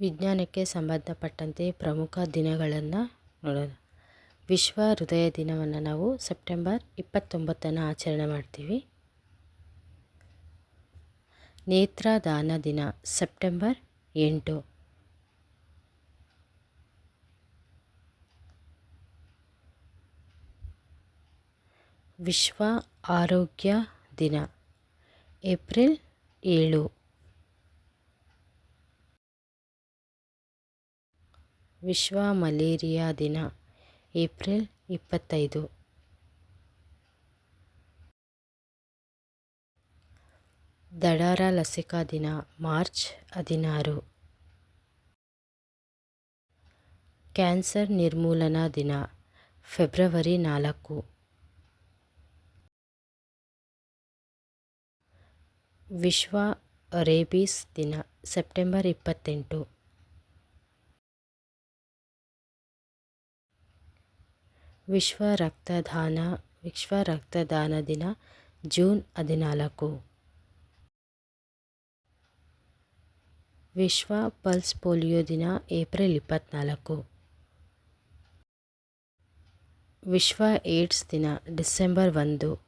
ವಿಜ್ಞಾನಕ್ಕೆ ಸಂಬಂಧಪಟ್ಟಂತೆ ಪ್ರಮುಖ ದಿನಗಳನ್ನು ನೋಡೋಣ. ವಿಶ್ವ ಹೃದಯ ದಿನವನ್ನು ನಾವು ಸೆಪ್ಟೆಂಬರ್ ಇಪ್ಪತ್ತೊಂಬತ್ತನ್ನು ಆಚರಣೆ ಮಾಡ್ತೀವಿ. ನೇತ್ರದಾನ ದಿನ, ಸೆಪ್ಟೆಂಬರ್ ಎಂಟು. ವಿಶ್ವ ಆರೋಗ್ಯ ದಿನ, ಏಪ್ರಿಲ್ ಏಳು. ವಿಶ್ವ ಮಲೇರಿಯಾ ದಿನ, ಏಪ್ರಿಲ್ ಇಪ್ಪತ್ತೈದು. ದಡಾರ ಲಸಿಕಾ ದಿನ, ಮಾರ್ಚ್ ಹದಿನಾರು. ಕ್ಯಾನ್ಸರ್ ನಿರ್ಮೂಲನಾ ದಿನ, ಫೆಬ್ರವರಿ ನಾಲ್ಕು. ವಿಶ್ವ ರೇಬೀಸ್ ದಿನ, ಸೆಪ್ಟೆಂಬರ್ ಇಪ್ಪತ್ತೆಂಟು. ವಿಶ್ವ ರಕ್ತದಾನ ವಿಶ್ವ ರಕ್ತದಾನ ದಿನ ಜೂನ್ ಹದಿನಾಲ್ಕು. ವಿಶ್ವ ಪಲ್ಸ್ ಪೋಲಿಯೋ ದಿನ, ಏಪ್ರಿಲ್ ಇಪ್ಪತ್ತ್ನಾಲ್ಕು ವಿಶ್ವ ಏಡ್ಸ್ ದಿನ, ಡಿಸೆಂಬರ್ ಒಂದು.